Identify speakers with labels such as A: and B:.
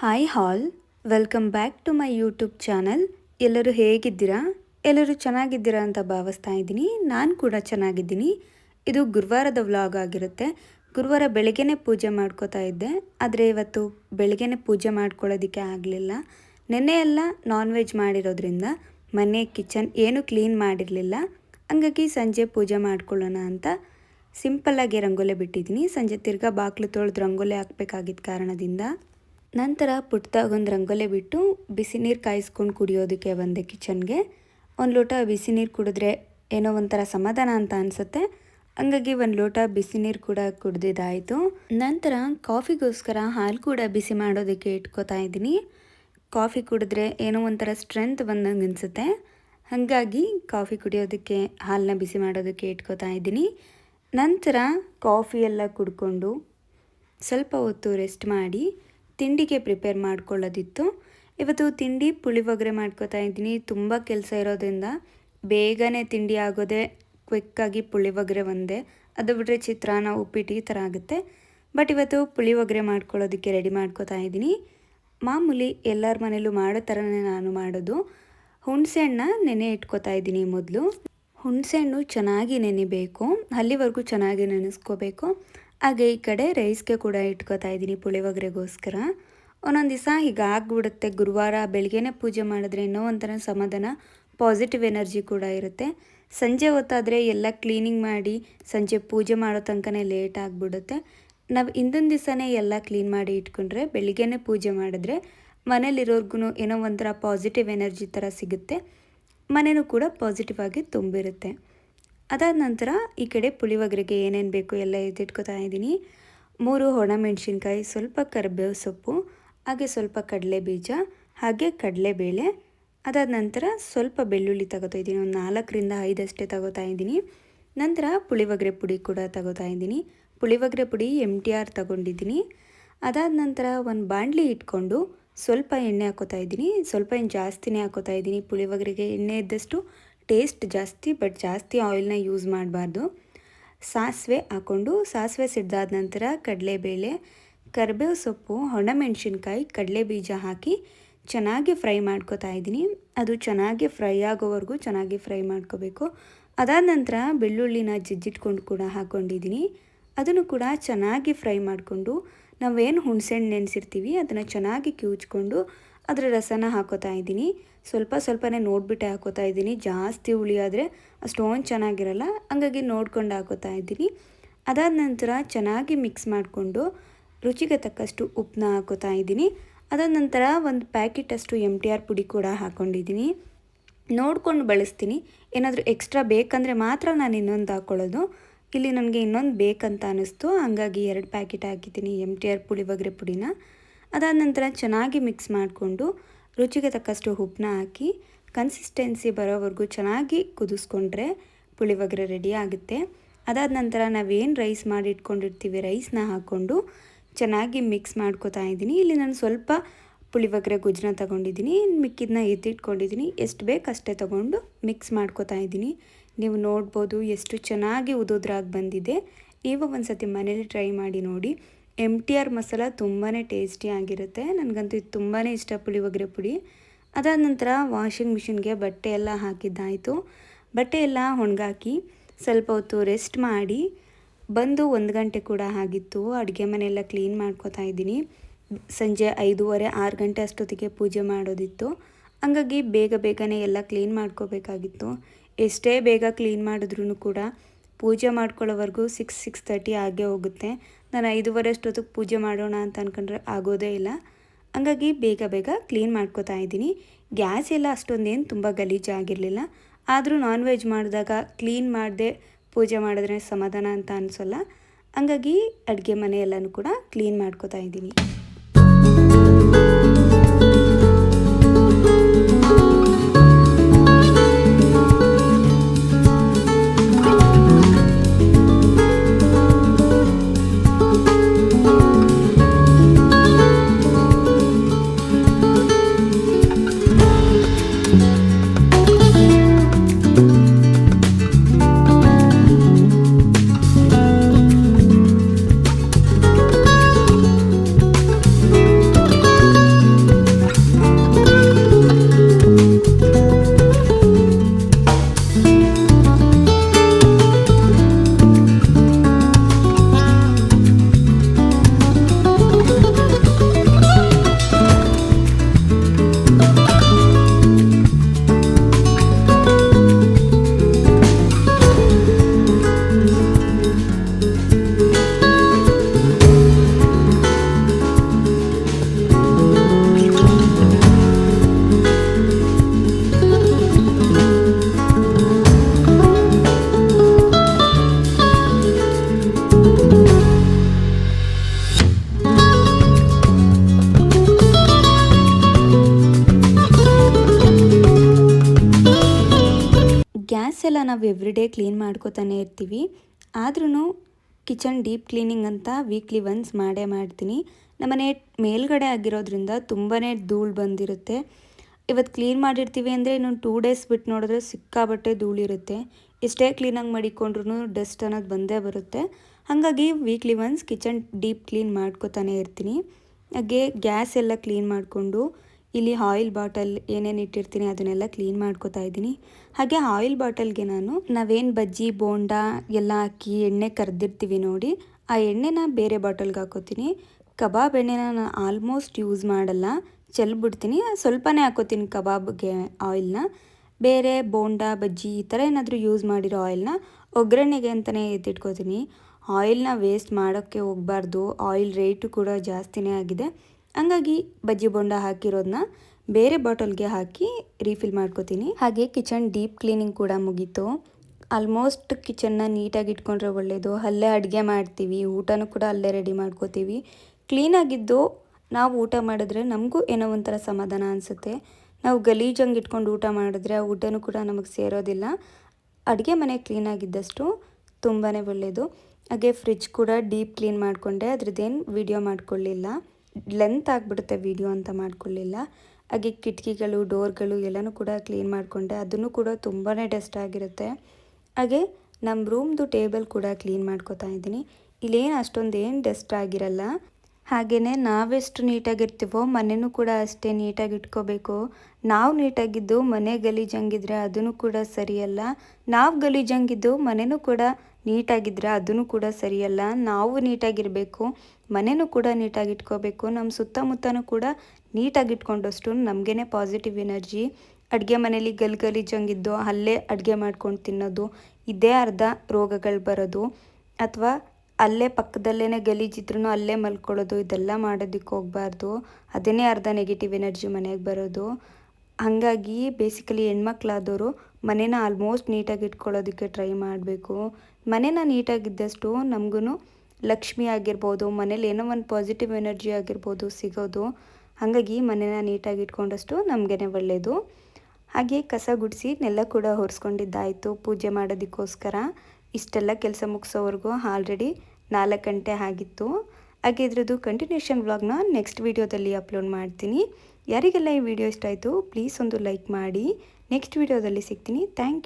A: Hi all welcome back to my YouTube channel ಎಲ್ಲರೂ ಹೇಗಿದ್ದೀರಾ? ಎಲ್ಲರೂ ಚೆನ್ನಾಗಿದ್ದೀರಾ ಅಂತ ಭಾವಿಸ್ತಾ ಇದ್ದೀನಿ. ನಾನು ಕೂಡ ಚೆನ್ನಾಗಿದ್ದೀನಿ. ಇದು ಗುರುವಾರದ ವ್ಲಾಗ್ ಆಗಿರುತ್ತೆ. ಗುರುವಾರ ಬೆಳಗ್ಗೆನೇ ಪೂಜೆ ಮಾಡ್ಕೋತಾ ಇದ್ದೆ. ಆದರೆ ಇವತ್ತು ಬೆಳಗ್ಗೆನೇ ಪೂಜೆ ಮಾಡ್ಕೊಳ್ಳೋದಕ್ಕೆ ಆಗಲಿಲ್ಲ. ನೆನ್ನೆ ಎಲ್ಲ ನಾನ್ ವೆಜ್ ಮಾಡಿರೋದ್ರಿಂದ ಮನೆ ಕಿಚನ್ ಏನು ಕ್ಲೀನ್ ಮಾಡಿರಲಿಲ್ಲ. ಹಂಗಾಗಿ ಸಂಜೆ ಪೂಜೆ ಮಾಡ್ಕೊಳ್ಳೋಣ ಅಂತ ಸಿಂಪಲ್ಲಾಗಿ ರಂಗೋಲೆ ಬಿಟ್ಟಿದ್ದೀನಿ. ಸಂಜೆ ತಿರ್ಗಾ ಬಾಗಿಲು ತೊಳೆದು ರಂಗೋಲೆ ಹಾಕ್ಬೇಕಾಗಿದ್ದ ಕಾರಣದಿಂದ. ನಂತರ ಪುಟ್ಟದಾಗೊಂದು ರಂಗೋಲೆ ಬಿಟ್ಟು ಬಿಸಿ ನೀರು ಕಾಯಿಸ್ಕೊಂಡು ಕುಡಿಯೋದಕ್ಕೆ ಬಂದೆ ಕಿಚನ್ಗೆ. ಒಂದು ಲೋಟ ಬಿಸಿ ನೀರು ಕುಡಿದ್ರೆ ಏನೋ ಒಂಥರ ಸಮಾಧಾನ ಅಂತ ಅನಿಸುತ್ತೆ. ಹಂಗಾಗಿ ಒಂದು ಲೋಟ ಬಿಸಿ ನೀರು ಕೂಡ ಕುಡ್ದಿದ್ದಾಯಿತು. ನಂತರ ಕಾಫಿಗೋಸ್ಕರ ಹಾಲು ಕೂಡ ಬಿಸಿ ಮಾಡೋದಕ್ಕೆ ಇಟ್ಕೋತಾ ಇದ್ದೀನಿ. ಕಾಫಿ ಕುಡಿದ್ರೆ ಏನೋ ಒಂಥರ ಸ್ಟ್ರೆಂತ್ ಬಂದಂಗೆ ಅನಿಸುತ್ತೆ. ಹಾಗಾಗಿ ಕಾಫಿ ಕುಡಿಯೋದಕ್ಕೆ ಹಾಲನ್ನ ಬಿಸಿ ಮಾಡೋದಕ್ಕೆ ಇಟ್ಕೋತಾ ಇದ್ದೀನಿ. ನಂತರ ಕಾಫಿ ಎಲ್ಲ ಕುಡ್ಕೊಂಡು ಸ್ವಲ್ಪ ಹೊತ್ತು ರೆಸ್ಟ್ ಮಾಡಿ ತಿಂಡಿಗೆ ಪ್ರಿಪೇರ್ ಮಾಡ್ಕೊಳ್ಳೋದಿತ್ತು. ಇವತ್ತು ತಿಂಡಿ ಪುಳಿಯೋಗರೆ ಮಾಡ್ಕೋತಾ ಇದ್ದೀನಿ. ತುಂಬ ಕೆಲಸ ಇರೋದ್ರಿಂದ ಬೇಗನೆ ತಿಂಡಿ ಆಗೋದೇ ಕ್ವಿಕ್ಕಾಗಿ ಪುಳಿಯೋಗರೆ ಒಂದೇ. ಅದು ಬಿಟ್ಟರೆ ಚಿತ್ರಾನ್ನ, ಉಪ್ಪಿಟ್ಟು ಈ ಥರ ಆಗುತ್ತೆ. ಬಟ್ ಇವತ್ತು ಪುಳಿಯೋಗರೆ ಮಾಡ್ಕೊಳ್ಳೋದಕ್ಕೆ ರೆಡಿ ಮಾಡ್ಕೋತಾ ಇದ್ದೀನಿ. ಮಾಮೂಲಿ ಎಲ್ಲರ ಮನೇಲೂ ಮಾಡೋ ಥರನೇ ನಾನು ಮಾಡೋದು. ಹುಣಸೆಹಣ್ಣ ನೆನೆ ಇಟ್ಕೋತಾ ಇದ್ದೀನಿ ಮೊದಲು. ಹುಣಸೆಹಣ್ಣು ಚೆನ್ನಾಗಿ ನೆನಿಬೇಕು. ಅಲ್ಲಿವರೆಗೂ ಚೆನ್ನಾಗಿ ನೆನೆಸ್ಕೋಬೇಕು. ಹಾಗೆ ಈ ಕಡೆ ರೈಸ್ಗೆ ಕೂಡ ಇಟ್ಕೋತಾ ಇದ್ದೀನಿ ಪುಳಿಯೋಗರೆಗೋಸ್ಕರ ಒಂದೊಂದು ದಿವಸ ಹೀಗೆ ಆಗಿಬಿಡುತ್ತೆ. ಗುರುವಾರ ಬೆಳಗ್ಗೆನೇ ಪೂಜೆ ಮಾಡಿದ್ರೆ ಇನ್ನೂ ಒಂಥರ ಸಮಾಧಾನ ಪಾಸಿಟಿವ್ ಎನರ್ಜಿ ಕೂಡ ಇರುತ್ತೆ. ಸಂಜೆ ಹೊತ್ತಾದರೆ ಎಲ್ಲ ಕ್ಲೀನಿಂಗ್ ಮಾಡಿ, ಸಂಜೆ ಪೂಜೆ ಮಾಡೋ ತನಕನೇ ಲೇಟ್ ಆಗಿಬಿಡುತ್ತೆ. ನಾವು ಹಿಂದಿನ ದಿವಸನೇ ಎಲ್ಲ ಕ್ಲೀನ್ ಮಾಡಿ ಇಟ್ಕೊಂಡ್ರೆ, ಬೆಳಿಗ್ಗೆನೇ ಪೂಜೆ ಮಾಡಿದ್ರೆ ಮನೇಲಿರೋರ್ಗು ಏನೋ ಒಂಥರ ಪಾಸಿಟಿವ್ ಎನರ್ಜಿ ಥರ ಸಿಗುತ್ತೆ. ಮನೇನೂ ಕೂಡ ಪಾಸಿಟಿವ್ ಆಗಿ ತುಂಬಿರುತ್ತೆ. ಅದಾದ ನಂತರ ಈ ಕಡೆ ಪುಳಿಯೋಗರೆಗೆ ಏನೇನು ಬೇಕು ಎಲ್ಲ ಎದ್ದಿಟ್ಕೊತಾ ಇದ್ದೀನಿ. ಮೂರು ಒಣಮೆಣ್ಸಿನ್ಕಾಯಿ ಸ್ವಲ್ಪ ಕರಿಬೇವು ಸೊಪ್ಪು, ಹಾಗೆ ಸ್ವಲ್ಪ ಕಡಲೆ ಬೀಜ, ಹಾಗೆ ಕಡಲೆಬೇಳೆ ಅದಾದ ನಂತರ ಸ್ವಲ್ಪ ಬೆಳ್ಳುಳ್ಳಿ ತಗೋತಾ ಇದ್ದೀನಿ, ಒಂದು ನಾಲ್ಕರಿಂದ ಐದಷ್ಟೇ ತಗೋತಾ ಇದ್ದೀನಿ. ನಂತರ ಪುಳಿಯೋಗರೆ ಪುಡಿ ಕೂಡ ತಗೋತಾ ಇದ್ದೀನಿ. ಪುಳಿಯೋಗರೆ ಪುಡಿ ಎಂ ಟಿ ಆರ್ ತಗೊಂಡಿದ್ದೀನಿ. ಅದಾದ ನಂತರ ಒಂದು ಬಾಣಲಿ ಇಟ್ಕೊಂಡು ಸ್ವಲ್ಪ ಎಣ್ಣೆ ಹಾಕೋತಾ ಇದ್ದೀನಿ. ಸ್ವಲ್ಪ ಏನು ಜಾಸ್ತಿನೇ ಹಾಕೋತಾ ಇದ್ದೀನಿ ಪುಳಿಯೋಗರೆಗೆ, ಎಣ್ಣೆ ಇದ್ದಷ್ಟು ಟೇಸ್ಟ್ ಜಾಸ್ತಿ, ಬಟ್ ಜಾಸ್ತಿ ಆಯಿಲ್ನ ಯೂಸ್ ಮಾಡಬಾರ್ದು. ಸಾಸಿವೆ ಹಾಕ್ಕೊಂಡು, ಸಾಸಿವೆ ಸಿಡ್ದಾದ ನಂತರ ಕಡಲೆಬೇಳೆ, ಕರಿಬೇವು ಸೊಪ್ಪು, ಒಣಮೆಣಸಿನ್ಕಾಯಿ ಕಡಲೆ ಬೀಜ ಹಾಕಿ ಚೆನ್ನಾಗಿ ಫ್ರೈ ಮಾಡ್ಕೋತಾ ಇದ್ದೀನಿ. ಅದು ಚೆನ್ನಾಗಿ ಫ್ರೈ ಆಗೋವರೆಗೂ ಚೆನ್ನಾಗಿ ಫ್ರೈ ಮಾಡ್ಕೋಬೇಕು. ಅದಾದ ನಂತರ ಬೆಳ್ಳುಳ್ಳಿನ ಜಜ್ಜಿಟ್ಕೊಂಡು ಕೂಡ ಹಾಕ್ಕೊಂಡಿದ್ದೀನಿ. ಅದನ್ನು ಕೂಡ ಚೆನ್ನಾಗಿ ಫ್ರೈ ಮಾಡಿಕೊಂಡು, ನಾವೇನು ಹುಣಸೆಹಣ್ಣು ನೆನೆಸಿರ್ತೀವಿ, ಅದನ್ನು ಚೆನ್ನಾಗಿ ಕಿವುಚ್ಕೊಂಡು ಅದರ ರಸನ ಹಾಕೋತಾ ಇದ್ದೀನಿ. ಸ್ವಲ್ಪ ಸ್ವಲ್ಪನೇ ನೋಡಿಬಿಟ್ಟೆ ಹಾಕೋತಾ ಇದ್ದೀನಿ. ಜಾಸ್ತಿ ಹುಳಿ ಆದರೆ ಅಷ್ಟೊಂದು ಚೆನ್ನಾಗಿರಲ್ಲ, ಹಂಗಾಗಿ ನೋಡ್ಕೊಂಡು ಹಾಕೋತಾ ಇದ್ದೀನಿ. ಅದಾದ ನಂತರ ಚೆನ್ನಾಗಿ ಮಿಕ್ಸ್ ಮಾಡಿಕೊಂಡು ರುಚಿಗೆ ತಕ್ಕಷ್ಟು ಉಪ್ಪನ್ನ ಹಾಕೋತಾ ಇದ್ದೀನಿ. ಅದಾದ ನಂತರ ಒಂದು ಪ್ಯಾಕೆಟಷ್ಟು ಎಂ ಟಿ ಆರ್ ಪುಡಿ ಕೂಡ ಹಾಕ್ಕೊಂಡಿದ್ದೀನಿ ನೋಡ್ಕೊಂಡು ಬಳಸ್ತೀನಿ. ಏನಾದರೂ ಎಕ್ಸ್ಟ್ರಾ ಬೇಕಂದರೆ ಮಾತ್ರ ನಾನು ಇನ್ನೊಂದು ಹಾಕ್ಕೊಳ್ಳೋದು ಇಲ್ಲಿ ನನಗೆ ಇನ್ನೊಂದು ಬೇಕಂತ ಅನ್ನಿಸ್ತು ಹಾಗಾಗಿ ಎರಡು ಪ್ಯಾಕೆಟ್ ಹಾಕಿದ್ದೀನಿ ಎಂ ಟಿ ಆರ್ ಪುಳಿಯೋಗರೆ ಪುಡಿನ. ಅದಾದ ನಂತರ ಚೆನ್ನಾಗಿ ಮಿಕ್ಸ್ ಮಾಡಿಕೊಂಡು ರುಚಿಗೆ ತಕ್ಕಷ್ಟು ಉಪ್ಪನ್ನ ಹಾಕಿ ಕನ್ಸಿಸ್ಟೆನ್ಸಿ ಬರೋವರೆಗೂ ಚೆನ್ನಾಗಿ ಕುದಿಸ್ಕೊಂಡ್ರೆ ಪುಳಿಯೋಗರೆ ರೆಡಿ ಆಗುತ್ತೆ. ಅದಾದ ನಂತರ ನಾವೇನು ರೈಸ್ ಮಾಡಿ ಇಟ್ಕೊಂಡಿರ್ತೀವಿ ರೈಸ್ನ ಹಾಕ್ಕೊಂಡು ಚೆನ್ನಾಗಿ ಮಿಕ್ಸ್ ಮಾಡ್ಕೋತಾ ಇದ್ದೀನಿ. ಇಲ್ಲಿ ನಾನು ಸ್ವಲ್ಪ ಪುಳಿಯೋಗರೆ ಗುಜ್ಜನ ತೊಗೊಂಡಿದ್ದೀನಿ. ಮಿಕ್ಕಿದನ್ನ ಎತ್ತಿಟ್ಕೊಂಡಿದ್ದೀನಿ. ಎಷ್ಟು ಬೇಕು ಅಷ್ಟೇ ತೊಗೊಂಡು ಮಿಕ್ಸ್ ಮಾಡ್ಕೋತಾ ಇದ್ದೀನಿ. ನೀವು ನೋಡ್ಬೋದು ಎಷ್ಟು ಚೆನ್ನಾಗಿ ಉದೋದ್ರಾಗಿ ಬಂದಿದೆ. ನೀವು ಒಂದು ಸತಿ ಮನೇಲಿ ಟ್ರೈ ಮಾಡಿ ನೋಡಿ. ಎಂ ಟಿ ಆರ್ ಮಸಾಲ ತುಂಬಾ ಟೇಸ್ಟಿಯಾಗಿರುತ್ತೆ ನನಗಂತೂ ಇದು ತುಂಬಾ ಇಷ್ಟ ಪುಳಿಯೋಗರೆ ಪುಡಿ. ಅದಾದ ನಂತರ ವಾಷಿಂಗ್ ಮಿಷಿನ್ಗೆ ಬಟ್ಟೆ ಎಲ್ಲ ಹಾಕಿದ್ದಾಯಿತು. ಬಟ್ಟೆ ಎಲ್ಲ ಒಣಗಾಕಿ ಸ್ವಲ್ಪ ಹೊತ್ತು ರೆಸ್ಟ್ ಮಾಡಿ, ಬಂದು ಒಂದು ಗಂಟೆ ಕೂಡ ಆಗಿತ್ತು. ಅಡುಗೆ ಮನೆಯೆಲ್ಲ ಕ್ಲೀನ್ ಮಾಡ್ಕೋತಾ ಇದ್ದೀನಿ. ಸಂಜೆ ಐದೂವರೆ, ಆರು ಗಂಟೆ ಅಷ್ಟೊತ್ತಿಗೆ ಪೂಜೆ ಮಾಡೋದಿತ್ತು. ಹಂಗಾಗಿ ಬೇಗ ಬೇಗನೆ ಎಲ್ಲ ಕ್ಲೀನ್ ಮಾಡ್ಕೋಬೇಕಾಗಿತ್ತು. ಎಷ್ಟೇ ಬೇಗ ಕ್ಲೀನ್ ಮಾಡಿದ್ರೂ ಕೂಡ ಪೂಜೆ ಮಾಡ್ಕೊಳ್ಳೋವರೆಗೂ ಸಿಕ್ಸ್ ಸಿಕ್ಸ್ ತರ್ಟಿ ಆಗೇ ಹೋಗುತ್ತೆ. ನಾನು ಐದೂವರೆ ಅಷ್ಟೊತ್ತಿಗೆ ಪೂಜೆ ಮಾಡೋಣ ಅಂತ ಅಂದ್ಕೊಂಡ್ರೆ ಆಗೋದೇ ಇಲ್ಲ. ಹಂಗಾಗಿ ಬೇಗ ಬೇಗ ಕ್ಲೀನ್ ಮಾಡ್ಕೋತಾ ಇದ್ದೀನಿ. ಗ್ಯಾಸ್ ಎಲ್ಲ ಅಷ್ಟೊಂದೇನು ತುಂಬ ಗಲೀಜಾಗಿರಲಿಲ್ಲ ಆದರೂ ನಾನ್ ವೆಜ್ ಮಾಡಿದಾಗ ಕ್ಲೀನ್ ಮಾಡದೆ ಪೂಜೆ ಮಾಡಿದ್ರೆ ಸಮಾಧಾನ ಅಂತ ಅನಿಸೋಲ್ಲ. ಹಂಗಾಗಿ ಅಡುಗೆ ಮನೆ ಎಲ್ಲನೂ ಕೂಡ ಕ್ಲೀನ್ ಮಾಡ್ಕೋತಾ ಇದ್ದೀನಿ. ನಾವು ಎವ್ರಿಡೇ ಕ್ಲೀನ್ ಮಾಡ್ಕೋತಾನೆ ಇರ್ತೀವಿ. ಆದ್ರೂ ಕಿಚನ್ ಡೀಪ್ ಕ್ಲೀನಿಂಗ್ ಅಂತ ವೀಕ್ಲಿ ಒನ್ಸ್ ಮಾಡೇ ಮಾಡ್ತೀನಿ. ನಮ್ಮನೆ ಮೇಲ್ಗಡೆ ಆಗಿರೋದ್ರಿಂದ ತುಂಬಾ ಧೂಳು ಬಂದಿರುತ್ತೆ. ಇವತ್ತು ಕ್ಲೀನ್ ಮಾಡಿರ್ತೀವಿ ಅಂದರೆ ಇನ್ನೊಂದು ಟೂ ಡೇಸ್ ಬಿಟ್ಟು ನೋಡಿದ್ರೆ ಸಿಕ್ಕಾಬಟ್ಟೆ ಧೂಳಿರುತ್ತೆ ಎಷ್ಟೇ ಕ್ಲೀನಾಗಿ ಮಾಡಿಕೊಂಡ್ರು ಡಸ್ಟ್ ಅನ್ನೋದು ಬಂದೇ ಬರುತ್ತೆ. ಹಾಗಾಗಿ weekly once kitchen deep clean ಮಾಡ್ಕೋತಾನೆ ಇರ್ತೀನಿ. ಹಾಗೆ ಗ್ಯಾಸ್ ಎಲ್ಲ ಕ್ಲೀನ್ ಮಾಡಿಕೊಂಡು ಇಲ್ಲಿ ಆಯಿಲ್ ಬಾಟಲ್ ಏನೇನು ಇಟ್ಟಿರ್ತೀನಿ ಅದನ್ನೆಲ್ಲ ಕ್ಲೀನ್ ಮಾಡ್ಕೋತಾ ಇದ್ದೀನಿ. ಹಾಗೆ ಆಯಿಲ್ ಬಾಟಲ್ಗೆ ನಾನು ನಾವೇನು ಬಜ್ಜಿ, ಬೋಂಡ ಎಲ್ಲ ಹಾಕಿ ಎಣ್ಣೆ ಕರೆದಿರ್ತೀವಿ ನೋಡಿ, ಆ ಎಣ್ಣೆನ ಬೇರೆ ಬಾಟಲ್ಗೆ ಹಾಕೋತೀನಿ. ಕಬಾಬ್ ಎಣ್ಣೆನ ನಾನು ಆಲ್ಮೋಸ್ಟ್ ಯೂಸ್ ಮಾಡಲ್ಲ, ಚೆಲ್ಬಿಡ್ತೀನಿ. ಸ್ವಲ್ಪನೇ ಹಾಕೋತೀನಿ ಕಬಾಬ್ಗೆ ಆಯಿಲ್ನ. ಬೇರೆ ಬೋಂಡ, ಬಜ್ಜಿ ಈ ಥರ ಏನಾದರೂ ಯೂಸ್ ಮಾಡಿರೋ ಆಯಿಲ್ನ ಒಗ್ಗರಣೆಗೆ ಅಂತಲೇ ಎತ್ತಿಟ್ಕೋತೀನಿ. ಆಯಿಲ್ನ ವೇಸ್ಟ್ ಮಾಡೋಕ್ಕೆ ಹೋಗಬಾರ್ದು. ಆಯಿಲ್ ರೇಟು ಕೂಡ ಜಾಸ್ತಿನೇ ಆಗಿದೆ. ಹಂಗಾಗಿ ಬಜ್ಜಿ ಬೊಂಡ ಹಾಕಿರೋದನ್ನ ಬೇರೆ ಬಾಟಲ್ಗೆ ಹಾಕಿ ರೀಫಿಲ್ ಮಾಡ್ಕೋತೀನಿ. ಹಾಗೆ ಕಿಚನ್ ಡೀಪ್ ಕ್ಲೀನಿಂಗ್ ಕೂಡ ಮುಗೀತು. ಆಲ್ಮೋಸ್ಟ್ ಕಿಚನ್ನ ನೀಟಾಗಿ ಇಟ್ಕೊಂಡ್ರೆ ಒಳ್ಳೆಯದು ಅಲ್ಲೇ ಅಡುಗೆ ಮಾಡ್ತೀವಿ, ಊಟನೂ ಕೂಡ ಅಲ್ಲೇ ರೆಡಿ ಮಾಡ್ಕೋತೀವಿ. ಕ್ಲೀನಾಗಿದ್ದು ನಾವು ಊಟ ಮಾಡಿದ್ರೆ ನಮಗೂ ಏನೋ ಒಂಥರ ಸಮಾಧಾನ ಅನಿಸುತ್ತೆ. ನಾವು ಗಲೀಜಂಗೆ ಇಟ್ಕೊಂಡು ಊಟ ಮಾಡಿದ್ರೆ ಆ ಊಟನೂ ಕೂಡ ನಮಗೆ ಸೇರೋದಿಲ್ಲ. ಅಡುಗೆ ಮನೆ ಕ್ಲೀನಾಗಿದ್ದಷ್ಟು ತುಂಬಾ ಒಳ್ಳೆಯದು ಹಾಗೆ ಫ್ರಿಜ್ ಕೂಡ ಡೀಪ್ ಕ್ಲೀನ್ ಮಾಡಿಕೊಂಡೆ, ಅದ್ರದ್ದೇನು ವಿಡಿಯೋ ಮಾಡ್ಕೊಳ್ಳಿಲ್ಲ ಲೆಂತ್ ಆಗಿಬಿಡುತ್ತೆ ವಿಡಿಯೋ ಅಂತ ಮಾಡ್ಕೊಳ್ಳಿಲ್ಲ. ಹಾಗೆ ಕಿಟಕಿಗಳು ಡೋರ್ಗಳು ಎಲ್ಲನೂ ಕೂಡ ಕ್ಲೀನ್ ಮಾಡಿಕೊಂಡೆ. ಅದನ್ನು ಕೂಡ ತುಂಬಾ ಡಸ್ಟ್ ಆಗಿರುತ್ತೆ. ಹಾಗೆ ನಮ್ಮ ರೂಮ್ದು ಟೇಬಲ್ ಕೂಡ ಕ್ಲೀನ್ ಮಾಡ್ಕೋತಾ ಇದ್ದೀನಿ. ಇಲ್ಲೇನು ಅಷ್ಟೊಂದು ಏನು ಡಸ್ಟ್ ಆಗಿರಲ್ಲ. ಹಾಗೆಯೇ ನಾವೆಷ್ಟು ನೀಟಾಗಿರ್ತೀವೋ ಮನೆಯೂ ಕೂಡ ಅಷ್ಟೇ ನೀಟಾಗಿ ಇಟ್ಕೋಬೇಕು ನಾವು ನೀಟಾಗಿದ್ದು ಮನೆ ಗಲೀಜಂಗಿದ್ರೆ ಅದನ್ನು ಕೂಡ ಸರಿಯಲ್ಲ. ನಾವು ಗಲೀಜಂಗಿದ್ದು ಮನೆಯೂ ಕೂಡ ನೀಟಾಗಿದ್ದರೆ ಅದನ್ನು ಕೂಡ ಸರಿಯಲ್ಲ. ನಾವು ನೀಟಾಗಿರಬೇಕು ಮನೆಯೂ ಕೂಡ ನೀಟಾಗಿ ಇಟ್ಕೋಬೇಕು ನಮ್ಮ ಸುತ್ತಮುತ್ತನೂ ಕೂಡ ನೀಟಾಗಿ ಇಟ್ಕೊಂಡಷ್ಟು ನಮಗೇನೆ ಪಾಸಿಟಿವ್ ಎನರ್ಜಿ ಅಡುಗೆ ಮನೇಲಿ ಗಲ್ ಗಲೀಜಂಗಿದ್ದು ಅಲ್ಲೇ ಅಡುಗೆ ಮಾಡ್ಕೊಂಡು ತಿನ್ನೋದು, ಇದೇ ಅರ್ಧ ರೋಗಗಳು ಬರೋದು. ಅಥವಾ ಅಲ್ಲೇ ಪಕ್ಕದಲ್ಲೇ ಗಲೀಜಿದ್ರೂ ಅಲ್ಲೇ ಮಲ್ಕೊಳ್ಳೋದು, ಇದೆಲ್ಲ ಮಾಡೋದಕ್ಕೆ ಹೋಗಬಾರ್ದು ಅದನ್ನೇ ಅರ್ಧ ನೆಗೆಟಿವ್ ಎನರ್ಜಿ ಮನೆಗೆ ಬರೋದು. ಹಾಗಾಗಿ ಬೇಸಿಕಲಿ ಹೆಣ್ಮಕ್ಳಾದವರು ಮನೇನ ಆಲ್ಮೋಸ್ಟ್ ನೀಟಾಗಿ ಇಟ್ಕೊಳ್ಳೋದಕ್ಕೆ ಟ್ರೈ ಮಾಡಬೇಕು. ಮನೇನ ನೀಟಾಗಿದ್ದಷ್ಟು ನಮಗೂ ಲಕ್ಷ್ಮಿ ಆಗಿರ್ಬೋದು, ಮನೇಲಿ ಏನೋ ಒಂದು ಪಾಸಿಟಿವ್ ಎನರ್ಜಿ ಆಗಿರ್ಬೋದು ಸಿಗೋದು, ಹಾಗಾಗಿ ಮನೇನ ನೀಟಾಗಿ ಇಟ್ಕೊಂಡಷ್ಟು ನಮಗೇ ಒಳ್ಳೆಯದು ಹಾಗೆ ಕಸ ಗುಡಿಸಿ ನೆಲ್ಲ ಕೂಡ ಹೊರಿಸ್ಕೊಂಡಿದ್ದಾಯಿತು ಪೂಜೆ ಮಾಡೋದಕ್ಕೋಸ್ಕರ. ಇಷ್ಟೆಲ್ಲ ಕೆಲಸ ಮುಗಿಸೋವರೆಗೂ ಆಲ್ರೆಡಿ ನಾಲ್ಕು ಗಂಟೆ ಆಗಿತ್ತು. ಹಾಗೆ ಇದ್ರದ್ದು ಕಂಟಿನ್ಯೂಷನ್ ವ್ಲಾಗ್ನ ನೆಕ್ಸ್ಟ್ ವೀಡಿಯೋದಲ್ಲಿ ಅಪ್ಲೋಡ್ ಮಾಡ್ತೀನಿ. ಯಾರಿಗೆಲ್ಲ ಈ ವಿಡಿಯೋ ಇಷ್ಟ ಆಯಿತು ಪ್ಲೀಸ್ ಒಂದು ಲೈಕ್ ಮಾಡಿ. ನೆಕ್ಸ್ಟ್ ವಿಡಿಯೋದಲ್ಲಿ ಸಿಗ್ತೀನಿ. Thank you